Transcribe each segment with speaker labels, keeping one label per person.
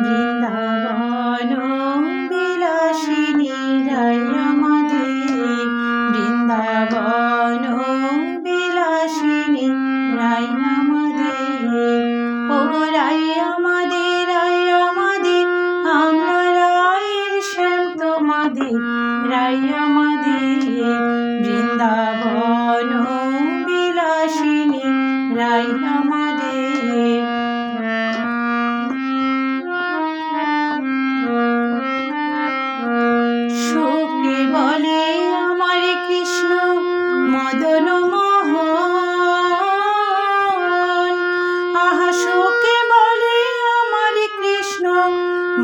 Speaker 1: বৃন্দাবন বিলাসিনী রাই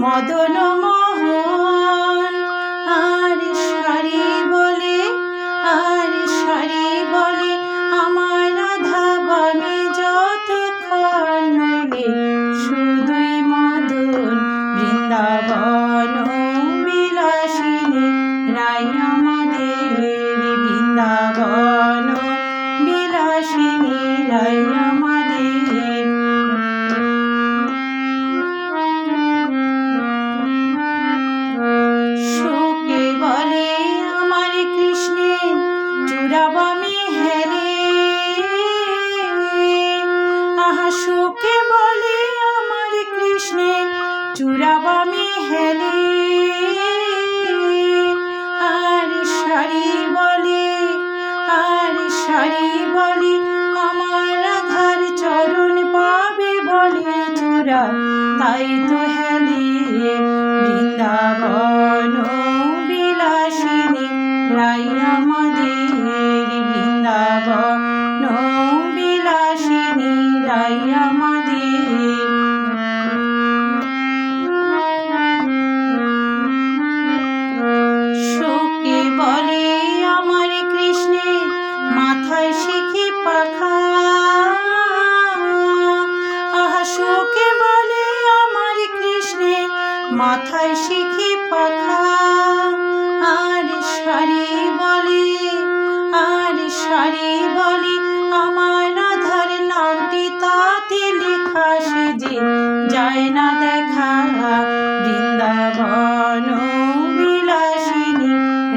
Speaker 1: মদন মোহন। আর সারি বলে, আর সারি বলে, আমার রাধা বামে যতক্ষণ শুধুই মদন বৃন্দাবন বিলাসিনী রাই আমাদের বৃন্দাবন বিলাসিনী রাই আমাদের তাই তো হেলে বৃন্দাবন বিলাসিনী রাই আমাদের বৃন্দাবন।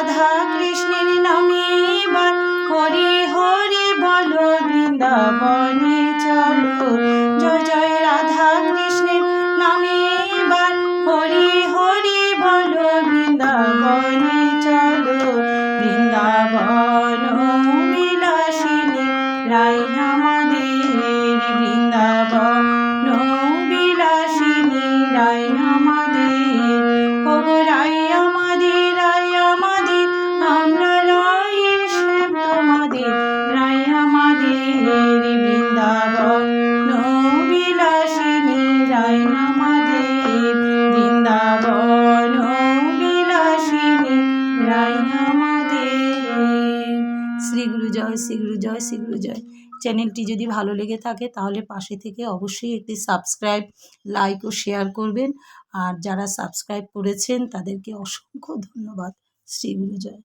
Speaker 1: রাধা কৃষ্ণের নামে এবার হরি হরি বলো বৃন্দাবনে চলো। জয় জয় শ্রী গুরু জয় শ্রী গুরু জয়। চ্যানেলটি যদি ভালো লেগে থাকে, তাহলে পাশে থেকে অবশ্যই একটি সাবস্ক্রাইব, লাইক ও শেয়ার করবেন। আর যারা সাবস্ক্রাইব করেছেন, তাদেরকে অসংখ্য ধন্যবাদ। শ্রী গুরু জয়।